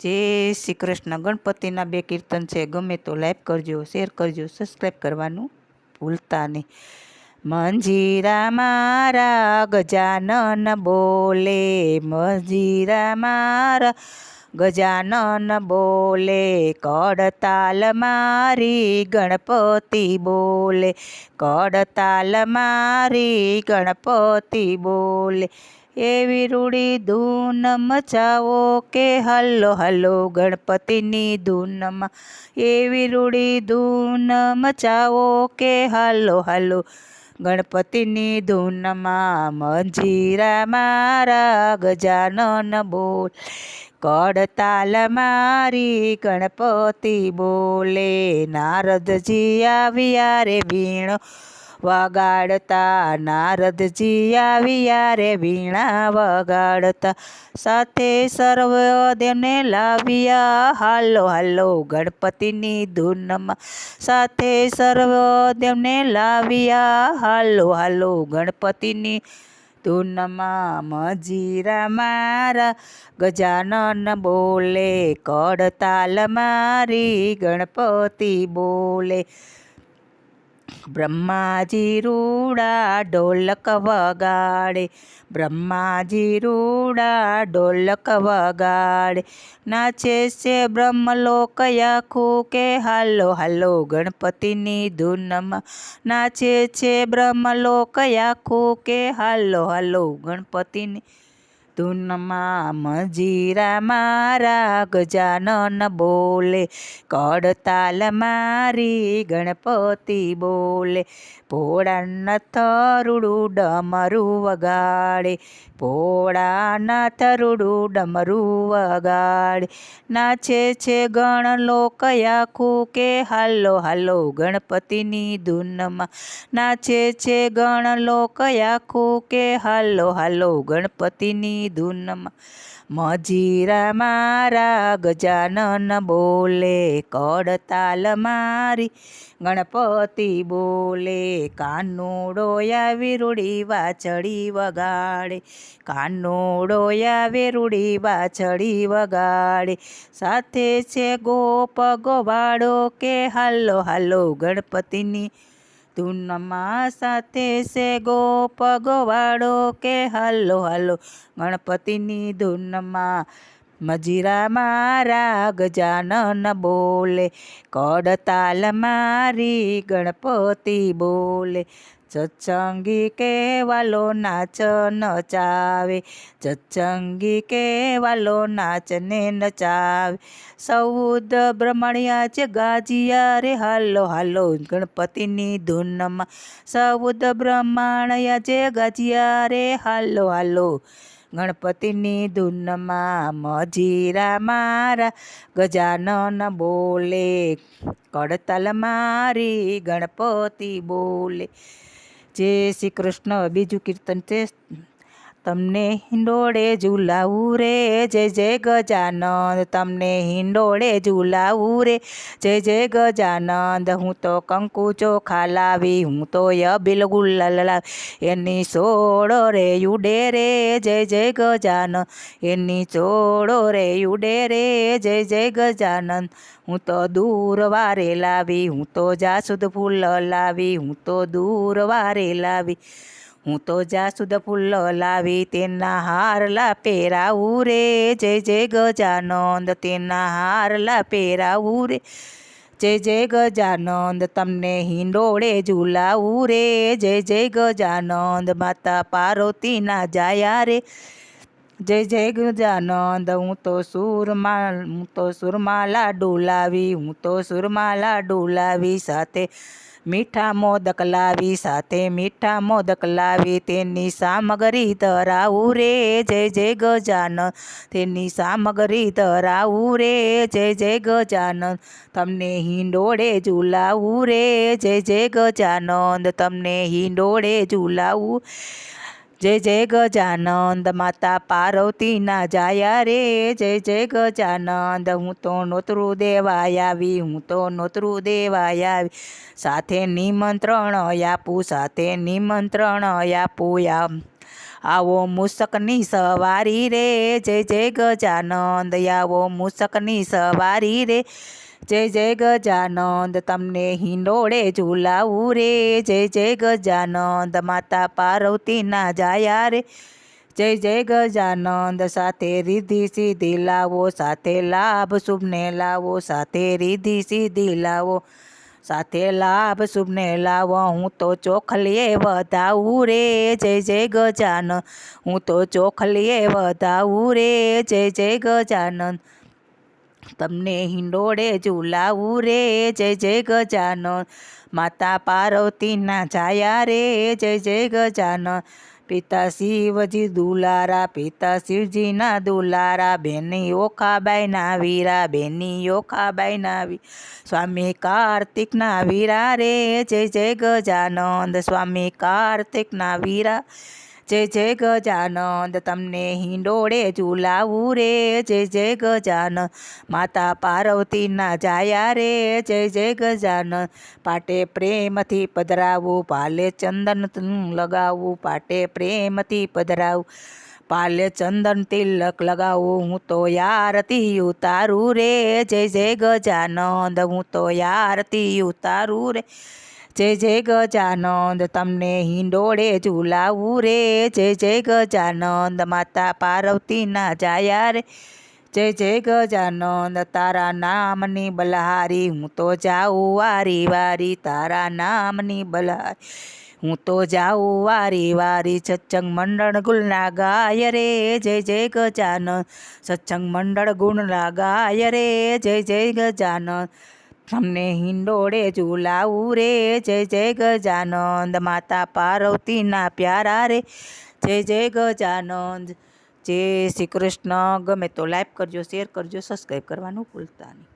જય શ્રી કૃષ્ણ ગણપતિના બે કીર્તન છે, ગમે તો લાઈક કરજો, શેર કરજો સબસ્ક્રાઈબ કરવાનું ભૂલતા નહીં. મંજીરા મારા ગજાનન બોલે, મંજીરા મારા ગજાનન બોલે, કડતાલ મારી ગણપતિ બોલે, કડતાલ મારી ગણપતિ બોલે. એવી રૂડી ધૂન મચાવો કે હલ્લો હલ્લો ગણપતિની ધૂનમાં એવી રૂડી ધૂન મચાવો કે હલ્લો હલ્લો ગણપતિની ધૂનમાં મંજીરા મારા ગજાનન બોલ, કડતાલ મારી ગણપતિ બોલે, નારદજી આવ્યા રે વીણો વગાડતા નારદજી આવ્યા રે, વીણા વગાડતા. સાથે સર્વ દેવને લાવ્યા, હાલો હાલો, ગણપતિની ધૂનમાં. સાથે સર્વ દેવને લાવ્યા, હાલો હાલો, ગણપતિની ધૂનમાં. મજીરા મારા, ગજાનન બોલે, કડતાલ મારી, ગણપતિ બોલે. બ્રહ્માજી રૂડા ઢોલક વગાડે. બ્રહ્માજી રૂડા ઢોલક વગાડે. નાચે છે બ્રહ્મલોક આખું કે હાલો હાલો ગણપતિની ધૂનમાં. નાચે છે બ્રહ્મલોક આખું કે હાલો હાલો ગણપતિની ધૂનમાં મજીરા મારા ગજાનન બોલે, કડતાલ મારી ગણપતિ બોલે ભોળાનાથ રૂડું ડમરું વગાડે ભોળાનાથ રૂડું ડમરું વગાડે. નાચે છે ગણ લોક આખું કે હાલો હાલો ગણપતિની ધૂનમાં. નાચે છે ગણ લોક આખું કે હાલો હાલો ગણપતિની ધૂનમાં મજીરા મારા ગજાનન બોલે, કડતાલ મારી ગણપતિ બોલે, કાનુડો આવી રૂડી વાછડી વગાડે કાનુડોયા આવી રૂડી વાછડી વગાડે. સાથે છે ગોપ ગોવાડો કે, હાલો હાલો, ગણપતિની ધૂનમાં સાથે છે ગોપ ગોવાળો કે હાલો હાલો. ગણપતિની ધૂનમાં મજીરા મારા ગજાનન બોલે, કડતાલ મારી ગણપતિ બોલે સત્સંગી કેવાલો નાચ નચાવે સત્સંગી કેવાલો નાચને નચાવે સૌદ બ્રહ્મણિયા છે ગાજિયા રે, હાલો હાલો, ગણપતિની ધૂનમાં. સૌદ બ્રહ્માણયા જે ગાજિયા રે, હાલો હાલો ગણપતિની ધૂનમાં મજીરા મારા, ગજાનન બોલે, કડતલ મારી ગણપતિ બોલે. જય શ્રી કૃષ્ણ. બીજું કીર્તન છે. તમને હિંડોળે ઝુલાવું રે, જય જય ગજાનંદ, તમને હિંડોળે ઝુલાવું રે, જય જય ગજાનંદ, હું તો કંકુ ચોખા લાવી, હું તો યબિલ ગુલ્લા એની છોડો રે યુડે રે, જય જય ગજાનંદ, એની ચોળો રે યુડે રે, જય જય ગજાનંદ, હું તો દૂર વારે લાવી, હું તો જાસુદ ફૂલ લાવી, હું તો દૂર વારે લાવી હું તો જાસુદ ફૂલ લાવી તેના હારલા પહેરાવું રે. જય જય ગજાનંદ, તેના હારલા પહેરાવું રે. જય જય ગજાનંદ, તમને હિંડોળે ઝુલાવું રે. જય જય ગજાનંદ, માતા પાર્વતીના જાયા રે. જય જય ગજાનંદ, હું તો સુરમા હું તો સુરમાલા ડોલાવી, હું તો સુરમાલા ડોલાવી સાથે મીઠા મોદક લાવી સાથે મીઠા મોદક લાવી. તેની સામગ્રી ધરાવું રે, જય જય ગજાનંદ તેની સામગ્રી ધરાવું રે, જય જય ગજાનંદ તમને હિંડોળે ઝુલાવું રે, જય જય ગજાનંદ. તમને હિંડોળે ઝુલાવું જય જય ગજાનંદ, માતા પાર્વતીના જાયા રે. જય જય ગજાનંદ, હું તો નોતરું દેવાય આવી, હું તો નોતરું દેવાય આવી. સાથે નિમંત્રણ આપું, સાથે નિમંત્રણ આપું આમ. આવો મૂસકની સવારી રે. જય જય ગજાનંદ, આવો મૂસકની સવારી રે. જય જય ગજાનંદ તમને હિંડોળે ઝુલાવું રે જય જય ગજાનંદ માતા પાર્વતીના જાયા રે જય જય ગજાનંદ સાથે રીધિ સીધી લાવો સાથે લાભ શુભને લાવો સાથે રીધિ સીધી લાવો સાથે લાભ શુભને લાવો હું તો ચોખલીએ વધાવું રે જય જય ગજાનંદ હું તો ચોખલીએ વધાવું રે જય જય ગજાનંદ તમને હિંડોળે ઝુલાવું રે, જય જય ગજાનન. માતા પાર્વતીના છાયા રે, જય જય ગજાનન. પિતા શિવજી દુલારા, પિતા શિવજીના દુલારા, બેની ઓખાબાઈના વીરા, બેની ઓખાબાઈના વી. સ્વામી કાર્તિકના વીરા રે, જય જય ગજાનંદ. સ્વામી કાર્તિકના વીરા જય જય ગજાનંદ, તમને હિંડોળે ઝુલાવું રે. જય જય ગજાનંદ, માતા પાર્વતીના જાયા રે. જય જય ગજાનંદ, પાટે પ્રેમથી પધરાવું. પાલે ચંદન લગાવવું પાટે પ્રેમથી પધરાવું. પાલે ચંદન તિલક લગાવું. હું તો યારતી ઉતારું રે. જય જય ગજાનંદ, હું તો યારતી ઉતારું રે. જય જય ગજાનંદ, તમને હિંડોળે ઝુલાવું રે. જય જય ગજાનંદ, માતા પાર્વતીના જાયા રે. જય જય ગજાનંદ, તારા નામની બલહારી, હું તો જાઉં વારી વારી. તારા નામની બલહારી, હું તો જાઉં વારી વારી. સત્સંગ મંડળ ગુલના ગાય રે. જય જય ગજાનંદ, સત્સંગ મંડળ ગુણના ગાય રે. જય જય ગજાનંદ તમને હિંડોળે ઝુલાવું રે. જય જય ગજાનંદ, માતા પાર્વતીના પ્યારા રે. જય જય ગજાનંદ. જય શ્રી કૃષ્ણ. ગમે તો લાઈક કરજો શેર કરજો સબસ્ક્રાઈબ કરવાનું ભૂલતા નહીં.